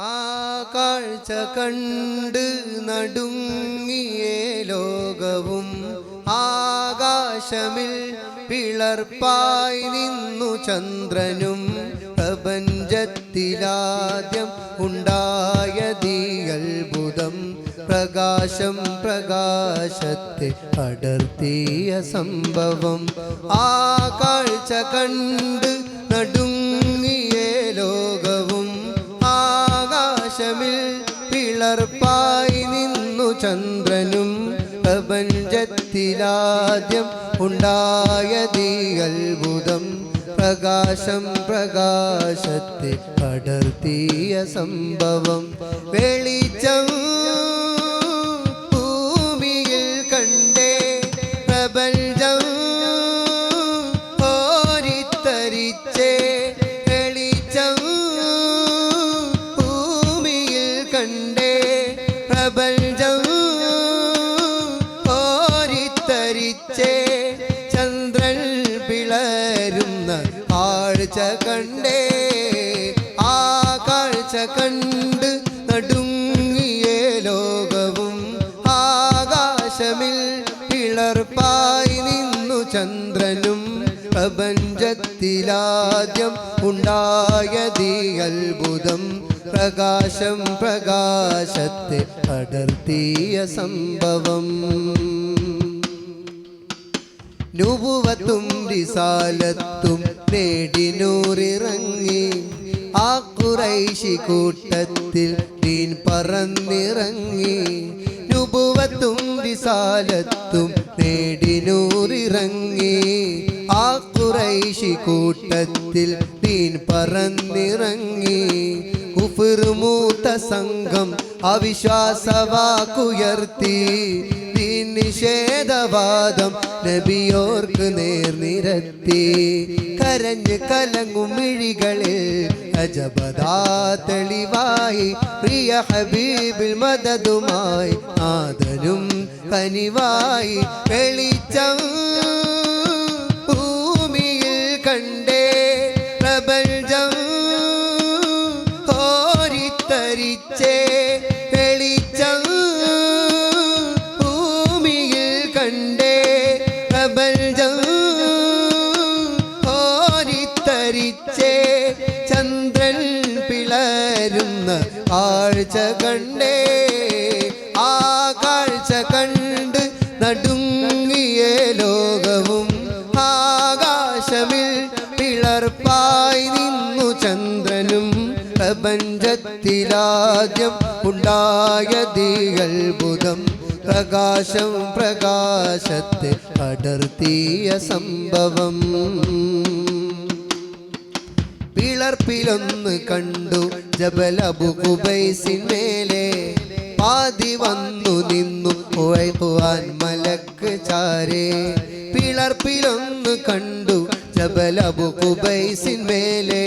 ആ കാഴ്ച കണ്ട് നടുങ്ങിയ ലോകവും. ആകാശമിൽ പിളർപ്പായി നിന്നു ചന്ദ്രനും. പ്രപഞ്ചത്തിലാദ്യം ഉണ്ടായതീ അത്ഭുതം പ്രകാശം പ്രകാശത്തെ പടർത്തിയ സംഭവം. ആ കാഴ്ച കണ്ട് ആകാശമിൽ പിളർപ്പായി നിന്നു ചന്ദ്രനും പ്രപഞ്ചത്തിലാദ്യം ഉണ്ടായതീ അത്ഭുതം പ്രകാശം പ്രകാശത്തെ പടർത്തിയ സംഭവം വെളിച്ചം പ്രപഞ്ചം ഓരിത്തരിച്ചേ ചന്ദ്രൻ പിളരുന്ന ആഴ്ച കണ്ടേ. ആ കാഴ്ച കണ്ട് നടുങ്ങിയ ലോകവും ആകാശമിൽ പിളർപ്പായി നിന്നു ചന്ദ്രനും പ്രപഞ്ചത്തിലാദ്യം ഉണ്ടായതീ അത്ഭുതം. പ്രകാശം പ്രകാശത്തെ പടർത്തിയ സംഭവം. നുപുവത്തും റിസാലത്തും നേടി നൂറിറങ്ങി. ആ കുറൈശി കൂട്ടത്തിൽ തീൻ പറന്നിറങ്ങി. നുപുവത്തും റിസാലത്തും നേടി നൂറിറങ്ങി. ആ കുറൈശി കൂട്ടത്തിൽ തീൻ പറന്നിറങ്ങി. കുഫിർ മൂത്ത സംഘം അവിശ്വാസവാക്കുയർത്തി. നിഷേധവാദം നബിയോർക്ക് നേർനിരത്തി കരഞ്ഞ് കലങ്ങും മിഴികളിൽ അജബദാ തെളിവായി. പ്രിയ ഹബീബിൽ മദതുമായി ആദരും കനിവായി. വെളിച്ചം വെളിച്ചം ഭൂമിയിൽ കണ്ടേ ആ കാഴ്ച കണ്ട് നടുങ്ങിയേ പ്രപഞ്ചത്തിലാദ്യം ഉണ്ടായതീ അത്ഭുതം പ്രകാശം പ്രകാശത്തെ പടർത്തിയ സംഭവം. പിളർപ്പിലൊന്ന് കണ്ടു ജബലബുബൈസിന്മേലെ പാതി വന്നു നിന്നു ഉഴക്കുവാൻ മലക്ക് ചാരേ. പിളർപ്പിലൊന്ന് കണ്ടു ജബലബു കുബൈസിന്മേലെ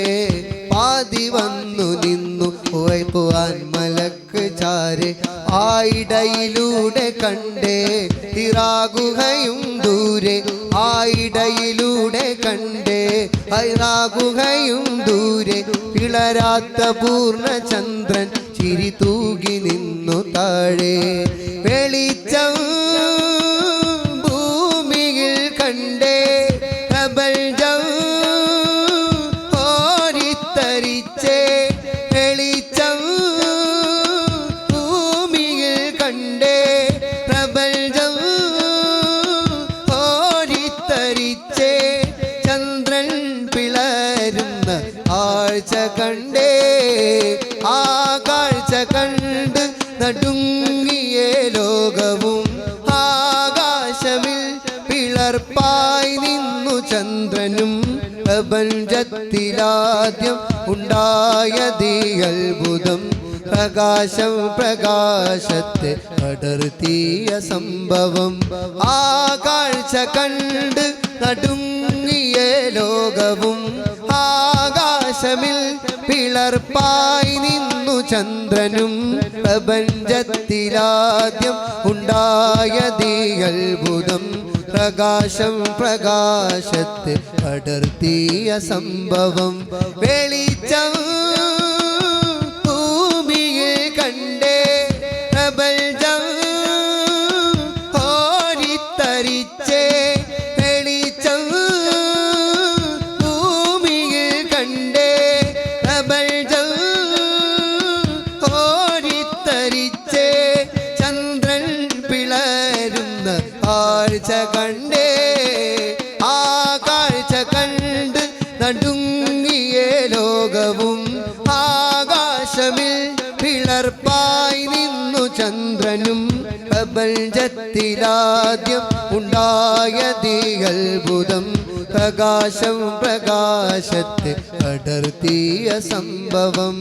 പാതി വന്നു നിന്നു പോയപ്പോവാൻ മലക്ക് ചാരെ. ആയിടയിലൂടെ കണ്ടേ ഇറാകുകയും ദൂരെ. ആയിടയിലൂടെ കണ്ടേ ഐറാകുകയും ദൂരെ. പിളരാത്ത പൂർണചന്ദ്രൻ ചിരി തൂകി നിന്നു താഴെ. വെളിച്ചം ചന്ദ്രൻ പിളരുന്ന ആഴ്ച കണ്ടേ ആ കാഴ്ച കണ്ട് നടുങ്ങിയ ലോകവും ആകാശമിൽ പിളർപ്പായി നിന്നു. ചന്ദ്രനും പ്രപഞ്ചത്തിലാദ്യം ഉണ്ടായതീ അത്ഭുതം പ്രകാശം പ്രകാശത്തെ പടർത്തിയ സംഭവം. ആ കാഴ്ച കണ്ട് നടുങ്ങിയ ലോകവും ആകാശമിൽ പിളർപ്പായി നിന്നു ചന്ദ്രനും പ്രപഞ്ചത്തിലാദ്യം ഉണ്ടായതീ അത്ഭുതം പ്രകാശം പ്രകാശത്തെ പടർത്തിയ സംഭവം. വെളിച്ചം കണ്ടേ ആ കാഴ്ച കണ്ട് നടുങ്ങിയ ലോകവും ആകാശമിൽ പിളർപ്പായി നിന്നു ചന്ദ്രനും. പ്രപഞ്ചത്തിലാദ്യം ഉണ്ടായ അത്ഭുതം പ്രകാശം പ്രകാശത്തെ പടർത്തിയ സംഭവം.